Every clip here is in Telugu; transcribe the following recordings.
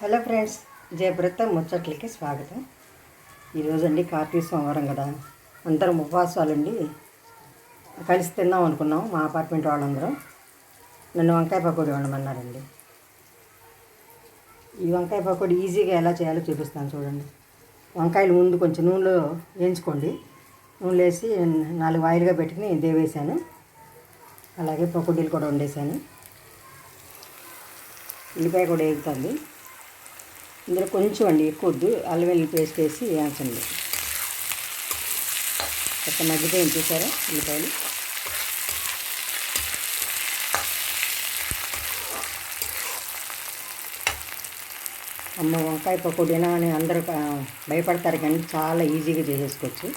హలో ఫ్రెండ్స్ జయప్రత ముచ్చట్లకి స్వాగతం. ఈరోజు అండి కార్తీక సోమవారం కదా. అందరం ఉపవాసాలండి. కలిసి తిందాం అనుకున్నాం మా అపార్ట్మెంట్ వాళ్ళందరం. నన్ను వంకాయ పకోడీ వండమన్నారండి. ఈ వంకాయ పకోడీ ఈజీగా ఎలా చేయాలో చూపిస్తాను చూడండి. వంకాయలు ముందు కొంచెం నూనెలో వేయించుకోండి. నూనెలో వేసి నాలుగు ఆయిల్గా పెట్టుకుని దేవేశాను అలాగే పకోడీలు కూడా వండేశాను. ఉల్లిపాయ కూడా వేగుతుంది. ఇందులో కొంచెం అండి ఎక్కువ వద్దు. అల్లం వెల్లుల్లి పేస్ట్ వేసి వేయించండి. ఒక మగ్గిపోయింది చూసారా ఉల్లిపాయలు? అమ్మ వంకాయ పకోడీనా అని అందరూ భయపడతారు కానీ చాలా ఈజీగా చేసేసుకోవచ్చు.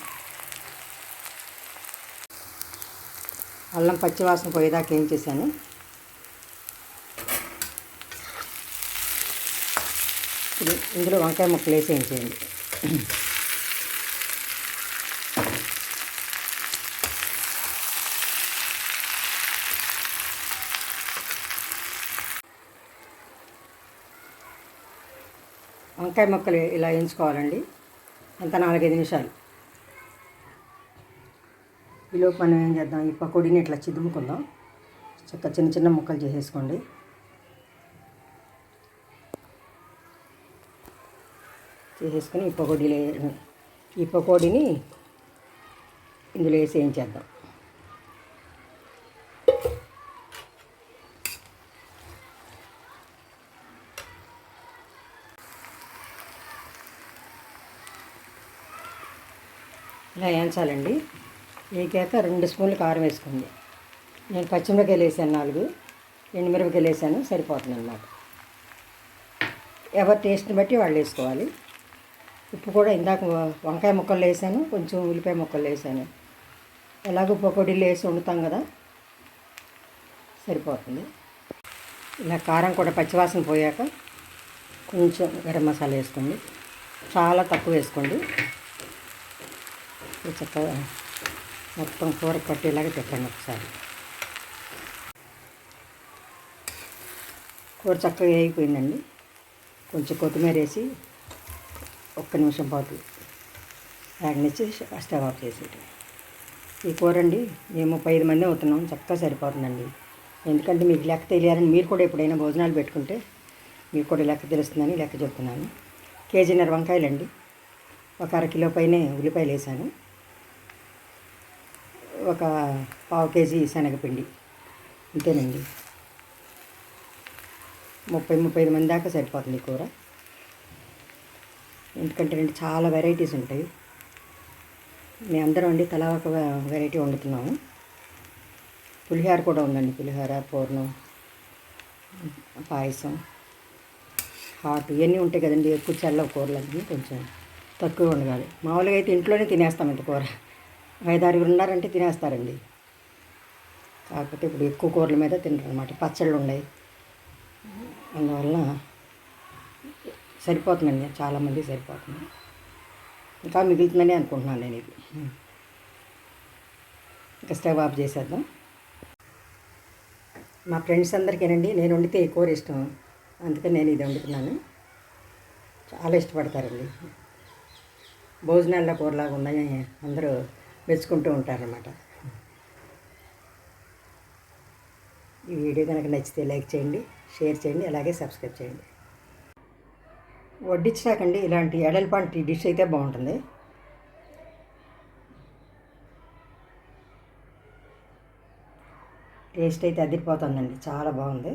అల్లం పచ్చివాసన పోయేదాకా ఏం చేశాను ఇప్పుడు ఇందులో వంకాయ ముక్కలు వేసి వేయించేయండి వంకాయ ముక్కలు ఇలా వేయించుకోవాలండి. అంత నాలుగైదు నిమిషాలు. ఈలోపు మనం ఏం చేద్దాం? ఈ పకోడీని ఇట్లా చిదుముకుందాం. చక్క చిన్న చిన్న ముక్కలు చేసేసుకోండి. చేసేసుకొని ఈ పకోడీలో ఈ పకోడీని ఇందులో వేసి ఏం చేద్దాం ఇలా వేయించాలండి. వేగాక రెండు స్పూన్లు కారం వేసుకుంది నేను పచ్చిమిరపకాయలు వేసాను నాలుగు ఎండుమిరపకాయలు వేసాను సరిపోతుంది అన్నమాట ఎవరి టేస్ట్ని బట్టి వాళ్ళు వేసుకోవాలి. ఉప్పు కూడా ఇందాక వంకాయ ముక్కలు వేసాను కొంచెం ఉల్లిపాయ ముక్కలు వేసాను. ఎలాగో పకోడీలు వేసి వండుతాం కదా సరిపోతుంది. ఇలా కారం కూడా పచ్చివాసన పోయాక కొంచెం గరం మసాలా వేసుకోండి. చాలా తక్కువ వేసుకోండి. చక్కగా మొత్తం కూర పట్టేలాగా తిప్పండి ఒకసారి. కూర చక్కగా వేగిపోయిందండి. కొంచెం కొత్తిమీర వేసి ఒక్క నిమిషం పాటు వేగనిచ్చి స్టవ్ ఆఫ్ చేసేటి ఈ కూర అండి మేము ముప్పై ఐదు మంది అవుతున్నాం చక్కగా సరిపోతుందండి. ఎందుకంటే మీకు లెక్క తెలియాలని మీరు కూడా ఎప్పుడైనా భోజనాలు పెట్టుకుంటే మీకు కూడా లెక్క తెలుస్తుందని లెక్క చెప్తున్నాను. కేజీన్నర వంకాయలండి. ఒక అర కిలో పైనే ఉల్లిపాయలు వేసాను. ఒక పావు కేజీ శనగపిండి. అంతేనండి ముప్పై ముప్పై ఐదు మంది దాకా సరిపోతుంది ఈ కూర. ఎందుకంటే రెండు చాలా వెరైటీస్ ఉంటాయి. మేము అందరం అండి తలా ఒక వెరైటీ వండుతున్నాము. పులిహోర కూడా ఉందండి పులిహోర పూర్ణం పాయసం హాట్ ఇవన్నీ ఉంటాయి కదండి ఎక్కువ చల్ల కూరలన్నీ కొంచెం తక్కువ వండగాలి. మామూలుగా అయితే ఇంట్లోనే తినేస్తాం ఇంత కూర. ఐదారుగురు ఉన్నారంటే తినేస్తారండి. కాకపోతే ఇప్పుడు ఎక్కువ కూరల మీద తినరు అనమాట పచ్చళ్ళు ఉన్నాయి. అందువల్ల సరిపోతుందండి చాలామంది సరిపోతుంది. ఇంకా మిగులుతుందని అనుకుంటున్నాను నేను ఇది. ఇంకా స్టవ్ ఆఫ్ చేసేద్దాం. మా ఫ్రెండ్స్ అందరికీనండి నేను వండితే ఎక్కువ కూర ఇష్టం. అందుకని నేను ఇది వండుతున్నాను. చాలా ఇష్టపడతారండి. భోజనాల్లో కూరలాగా ఉన్నాయి అందరూ మెచ్చుకుంటూ ఉంటారన్నమాట. ఈ వీడియో కనుక నచ్చితే లైక్ చేయండి షేర్ చేయండి అలాగే సబ్స్క్రైబ్ చేయండి. వడ్డించినాకండి ఇలాంటి ఎడల్పాంటి డిష్ అయితే బాగుంటుంది. టేస్ట్ అయితే అదిరిపోతుందండి చాలా బాగుంది.